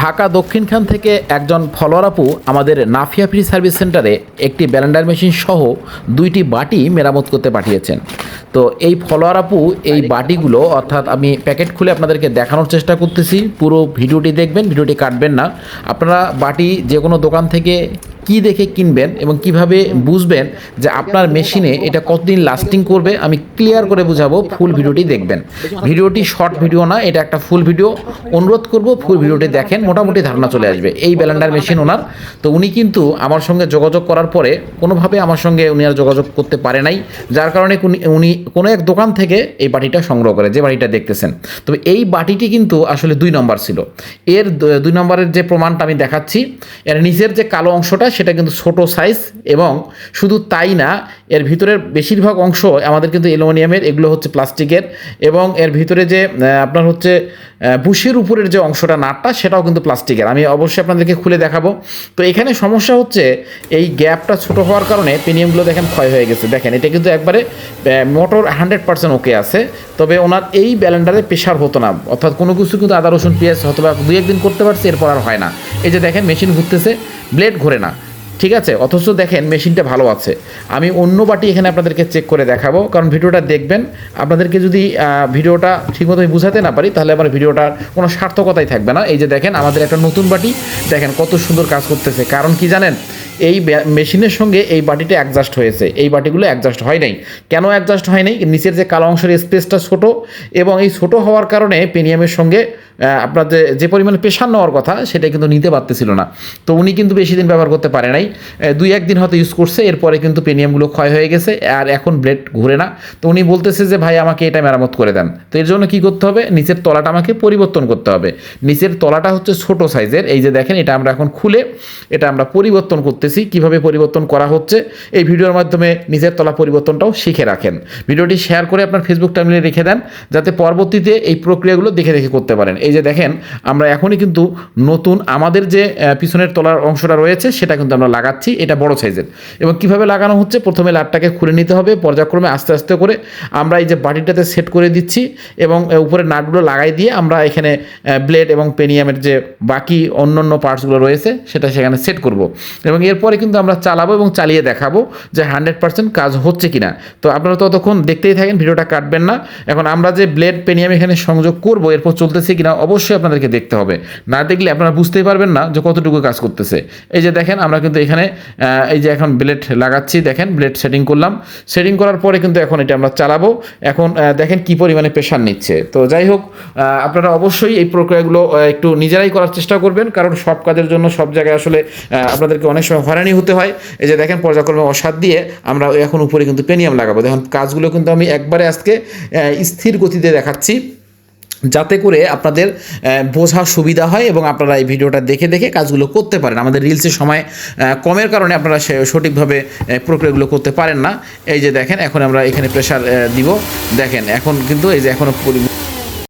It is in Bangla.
ঢাকা দক্ষিণখান থেকে একজন ফলোয়ার আপু আমাদের নাফিয়া ফ্রি সার্ভিস সেন্টারে একটি ব্যালেন্ডার মেশিন সহ দুইটি বাটি মেরামত করতে পাঠিয়েছেন। তো এই ফলোয়ার আপু এই বাটিগুলো, অর্থাৎ আমি প্যাকেট খুলে আপনাদেরকে দেখানোর চেষ্টা করতেছি। পুরো ভিডিওটি দেখবেন, ভিডিওটি কাটবেন না। আপনারা বাটি যে কোনো দোকান থেকে কি দেখে কিনবেন এবং কীভাবে বুঝবেন যে আপনার মেশিনে এটা কতদিন লাস্টিং করবে, আমি ক্লিয়ার করে বুঝাবো ফুল ভিডিওটি দেখবেন। ভিডিওটি শর্ট ভিডিও না, এটা একটা ফুল ভিডিও অনুরোধ করব ফুল ভিডিওটি দেখেন, মোটামুটি ধারণা চলে আসবে। এই ব্যালেন্ডার মেশিন ওনার। তো উনি কিন্তু আমার সঙ্গে যোগাযোগ করার পরে কোনোভাবে আমার সঙ্গে উনি আর যোগাযোগ করতে পারে নাই, যার কারণে উনি- কোনো এক দোকান থেকে এই বাটিটা সংগ্রহ করে, যে বাটিটা দেখতেছেন। তবে এই বাটিটি কিন্তু আসলে দুই নম্বর ছিল। এর দুই নম্বরের যে প্রমাণটা আমি দেখাচ্ছি, এর নিচের যে কালো অংশটা সেটা কিন্তু ছোট সাইজ এবং শুধু তাই না, এর ভিতরের বেশিরভাগ অংশ আমাদের কিন্তু অ্যালুমিনিয়ামের, এগুলো হচ্ছে প্লাস্টিকের এবং এর ভিতরে যে আপনার হচ্ছে বুশের উপরের যে অংশটা, নাটটা, সেটাও কিন্তু প্লাস্টিকের। আমি অবশ্যই আপনাদেরকে খুলে দেখাবো। তো এখানে সমস্যা হচ্ছে, এই গ্যাপটা ছোট হওয়ার কারণে পেনিয়ামগুলো দেখেন ক্ষয় হয়ে গেছে। দেখেন, এটা কিন্তু একবারে মোটর হান্ড্রেড পার্সেন্ট ওকে আছে, তবে ওনার এই ব্যালেন্ডারে প্রেশার হতো না। অর্থাৎ কোনো কিছু কিন্তু আদা, রসুন, পেঁয়াজ হয়তো বা দুই একদিন করতে পারছে, এরপর আর হয় না। এই যে দেখেন, মেশিন ঘুরতেছে, ব্লেড ঘোরে না। ঠিক আছে? অথচ দেখেন, মেশিনটা ভালো আছে। আমি অন্য বাটি এখানে আপনাদেরকে চেক করে দেখাবো, কারণ ভিডিওটা দেখবেন। আপনাদেরকে যদি ভিডিওটা ঠিকমতো আমি বুঝাতে না পারি, তাহলে আমার ভিডিওটার কোনো সার্থকতাই থাকবে না। এই যে দেখেন, আমাদের একটা নতুন বাটি। দেখেন, কত সুন্দর কাজ করতেছে। কারণ কি জানেন? এই মেশিনের সঙ্গে এই বাটিটা অ্যাডজাস্ট হয়েছে। এই বাটিগুলো অ্যাডজাস্ট হয় নাই। কেন অ্যাডজাস্ট হয় নাই? নিচের যে কালো অংশের স্পেসটা ছোট, এবং এই ছোট হওয়ার কারণে পেনিয়ামের সঙ্গে আপনার যে পরিমাণে প্রেশার নেওয়ার কথা, সেটা কিন্তু নিতে পারতেছিল না। তো উনি কিন্তু বেশি দিন ব্যবহার করতে পারে নাই। দুই একদিন হয়তো ইউজ করছে, এরপরে কিন্তু পেনিয়ামগুলো ক্ষয় হয়ে গেছে, আর এখন ব্লেড ঘুরে না। তো উনি বলতেছে যে, ভাই, আমাকে এটা মেরামত করে দেন। তো এর জন্য কী করতে হবে? নিচের তলাটা আমাকে পরিবর্তন করতে হবে। নিচের তলাটা হচ্ছে ছোট সাইজের, এই যে দেখেন, এটা আমরা এখন খুলে, এটা আমরা পরিবর্তন করতেছি। কীভাবে পরিবর্তন করা হচ্ছে? এই ভিডিওর মাধ্যমে নিচের তলা পরিবর্তনটাও শিখে রাখেন। ভিডিওটি শেয়ার করে আপনার ফেসবুক টাইমলে রেখে দেন, যাতে পরবর্তীতে এই প্রক্রিয়াগুলো দেখে দেখে করতে পারেন। এই যে দেখেন, আমরা এখনই কিন্তু নতুন, আমাদের যে পিছনের তলার অংশটা রয়েছে, সেটা কিন্তু আমরা লাগাচ্ছি, এটা বড় সাইজের এবং কীভাবে লাগানো হচ্ছে, প্রথমে লাটটাকে খুলে নিতে হবে, পর্যায়ক্রমে আস্তে আস্তে করে আমরা এই যে বাটিটাতে সেট করে দিচ্ছি এবং উপরে নাটগুলো লাগাই দিয়ে আমরা এখানে ব্লেড এবং পেনিয়ামের যে বাকি অন্য অন্য পার্টসগুলো রয়েছে, সেটা সেখানে সেট করব। এবং এরপরে কিন্তু আমরা চালাবো এবং চালিয়ে দেখাবো যে হান্ড্রেড পার্সেন্ট কাজ হচ্ছে কিনা। তো আপনারা ততক্ষণ দেখতেই থাকেন, ভিডিওটা কাটবেন না। এখন আমরা যে ব্লেড পেনিয়াম এখানে সংযোগ করব, এরপর চলতেছে কিনা, অবশ্যই আপনাদেরকে দেখতে হবে। না দেখলে আপনারা বুঝতেই পারবেন না যে কতটুকু কাজ করতেছে। এই যে দেখেন, আমরা কিন্তু এখানে এই যে এখন ব্লেড লাগাচ্ছি, দেখেন ব্লেড সেটিং করলাম। সেটিং করার পরে কিন্তু এখন এটা আমরা চালাবো। এখন দেখেন কি পরিমাণে প্রেশার নিচ্ছে। তো যাই হোক আপনারা অবশ্যই এই প্রক্রিয়াগুলো একটু নিজেরাই করার চেষ্টা করবেন। কারণ সব কাজের জন্য সব জায়গায় আসলে আপনাদেরকে অনেক সময় হয়রানি হতে হয়। এই যে দেখেন, পর্যায়ক্রমে অসাদ দিয়ে আমরা এখন উপরে কিন্তু পেনিয়াম লাগাবো। দেখুন, কাজগুলো কিন্তু আমি একবারে আজকে স্থির গতিতে দেখাচ্ছি। যাতে করে আপনাদের বোঝা সুবিধা হয় এবং আপনারা এই ভিডিওটা দেখে দেখে কাজগুলো করতে পারেন। আমাদের রিলসের সময় কমের কারণে আপনারা সঠিকভাবে প্রক্রিয়াগুলো করতে পারেন না। এই যে দেখেন, এখন আমরা এখানে প্রেশার দিব। দেখেন, এখন কিন্তু এই যে এখনও